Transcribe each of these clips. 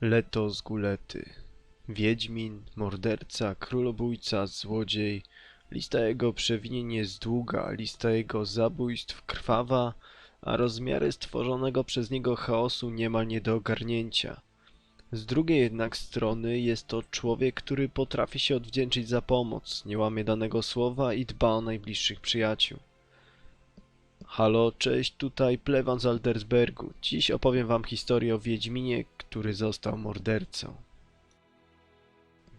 Leto z Gulety. Wiedźmin, morderca, królobójca, złodziej. Lista jego przewinień jest długa, lista jego zabójstw krwawa, a rozmiary stworzonego przez niego chaosu niemal nie do ogarnięcia. Z drugiej jednak strony jest to człowiek, który potrafi się odwdzięczyć za pomoc, nie łamie danego słowa i dba o najbliższych przyjaciół. Halo, cześć, tutaj Plewan z Aldersbergu. Dziś opowiem wam historię o Wiedźminie, który został mordercą.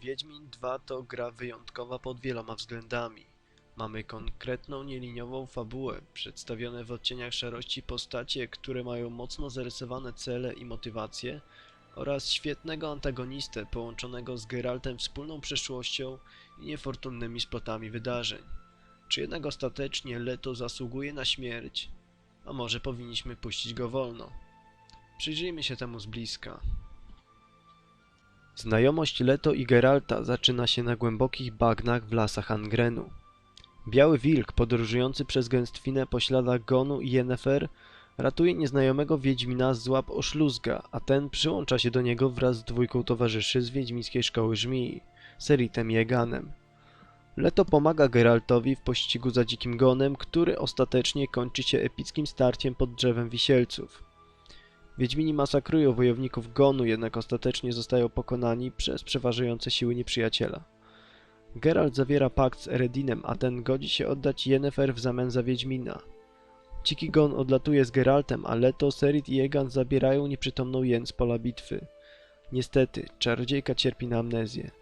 Wiedźmin 2 to gra wyjątkowa pod wieloma względami. Mamy konkretną, nieliniową fabułę, przedstawione w odcieniach szarości postacie, które mają mocno zarysowane cele i motywacje, oraz świetnego antagonistę połączonego z Geraltem wspólną przeszłością i niefortunnymi splotami wydarzeń. Czy jednak ostatecznie Leto zasługuje na śmierć? A może powinniśmy puścić go wolno? Przyjrzyjmy się temu z bliska. Znajomość Leto i Geralta zaczyna się na głębokich bagnach w lasach Angrenu. Biały wilk podróżujący przez gęstwinę po śladach Gonu i Yennefer ratuje nieznajomego Wiedźmina z łap Oszluzga, a ten przyłącza się do niego wraz z dwójką towarzyszy z Wiedźmińskiej Szkoły Żmii, Seritem i Eganem. Leto pomaga Geraltowi w pościgu za dzikim gonem, który ostatecznie kończy się epickim starciem pod drzewem wisielców. Wiedźmini masakrują wojowników gonu, jednak ostatecznie zostają pokonani przez przeważające siły nieprzyjaciela. Geralt zawiera pakt z Eredinem, a ten godzi się oddać Yennefer w zamian za Wiedźmina. Dziki gon odlatuje z Geraltem, a Leto, Serit i Egan zabierają nieprzytomną Jen z pola bitwy. Niestety, czarodziejka cierpi na amnezję.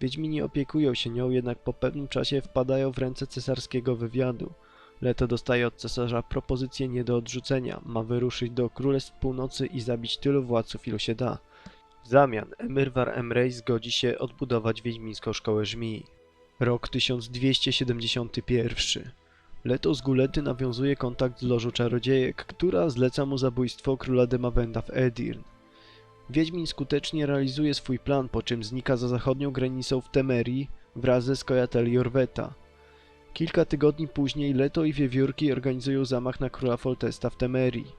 Wiedźmini opiekują się nią, jednak po pewnym czasie wpadają w ręce cesarskiego wywiadu. Leto dostaje od cesarza propozycję nie do odrzucenia. Ma wyruszyć do Królestw Północy i zabić tylu władców, ilu się da. W zamian Emirwar Emrej zgodzi się odbudować Wiedźmińską Szkołę Żmii. Rok 1271. Leto z Gulety nawiązuje kontakt z Lożą Czarodziejek, która zleca mu zabójstwo króla Demawenda w Edirn. Wiedźmin skutecznie realizuje swój plan, po czym znika za zachodnią granicą w Temerii wraz ze Skojatel Jorweta. Kilka tygodni później Leto i Wiewiórki organizują zamach na króla Foltesta w Temerii.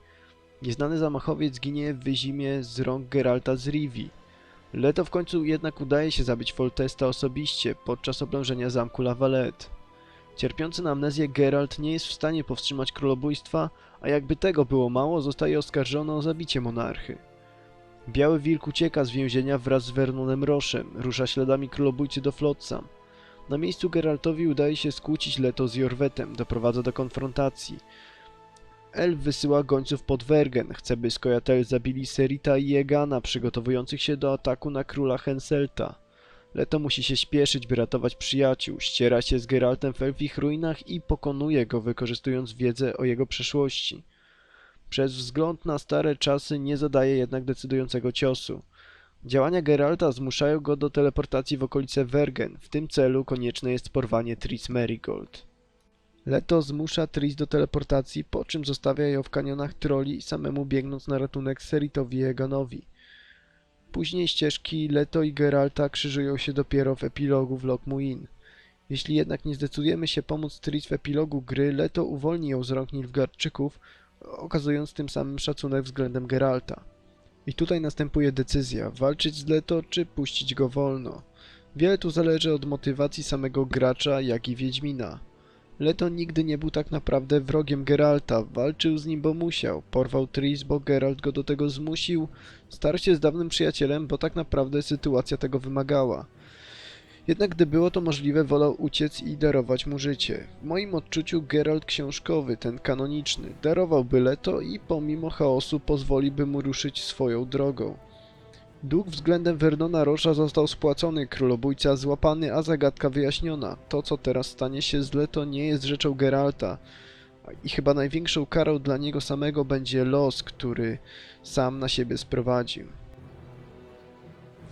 Nieznany zamachowiec ginie w wyzimie z rąk Geralta z Rivi. Leto w końcu jednak udaje się zabić Foltesta osobiście podczas oblężenia zamku La Valette. Cierpiący na amnezję Geralt nie jest w stanie powstrzymać królobójstwa, a jakby tego było mało, zostaje oskarżony o zabicie monarchy. Biały Wilk ucieka z więzienia wraz z Vernonem Roszem, rusza śladami królobójcy do Flotsam. Na miejscu Geraltowi udaje się skłócić Leto z Jorwetem, doprowadza do konfrontacji. Elf wysyła gońców pod Wergen, chce by Skojatel zabili Serita i Egana, przygotowujących się do ataku na króla Henselta. Leto musi się śpieszyć, by ratować przyjaciół, ściera się z Geraltem w elfich ruinach i pokonuje go, wykorzystując wiedzę o jego przeszłości. Przez wzgląd na stare czasy nie zadaje jednak decydującego ciosu. Działania Geralta zmuszają go do teleportacji w okolice Wergen. W tym celu konieczne jest porwanie Tris Merigold. Leto zmusza Tris do teleportacji, po czym zostawia ją w kanionach troli, samemu biegnąc na ratunek Seritowi Eganowi. Później ścieżki Leto i Geralta krzyżują się dopiero w epilogu w Lokmuin. Jeśli jednak nie zdecydujemy się pomóc Tris w epilogu gry, Leto uwolni ją z rąk Nilfgaardczyków, okazując tym samym szacunek względem Geralta. I tutaj następuje decyzja, walczyć z Leto czy puścić go wolno. Wiele tu zależy od motywacji samego gracza, jak i Wiedźmina. Leto nigdy nie był tak naprawdę wrogiem Geralta, walczył z nim, bo musiał, porwał Tris, bo Geralt go do tego zmusił, starł się z dawnym przyjacielem, bo tak naprawdę sytuacja tego wymagała. Jednak gdy było to możliwe, wolał uciec i darować mu życie. W moim odczuciu Geralt książkowy, ten kanoniczny, darowałby Leto i pomimo chaosu pozwoliłby mu ruszyć swoją drogą. Dług względem Vernona Rosza został spłacony, królobójca złapany, a zagadka wyjaśniona. To, co teraz stanie się z Leto, nie jest rzeczą Geralta. I chyba największą karą dla niego samego będzie los, który sam na siebie sprowadził.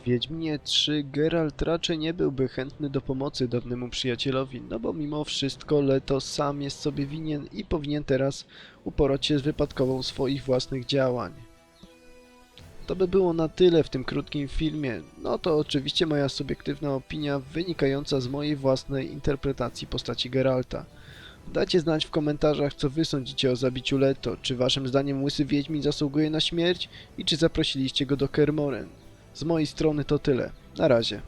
Wiedźminie 3 Geralt raczej nie byłby chętny do pomocy dawnemu przyjacielowi, no bo mimo wszystko Leto sam jest sobie winien i powinien teraz uporać się z wypadkową swoich własnych działań. To by było na tyle w tym krótkim filmie. No to oczywiście moja subiektywna opinia wynikająca z mojej własnej interpretacji postaci Geralta. Dajcie znać w komentarzach, co wy sądzicie o zabiciu Leto. Czy waszym zdaniem Łysy Wiedźmin zasługuje na śmierć i czy zaprosiliście go do Kermoren? Z mojej strony to tyle. Na razie.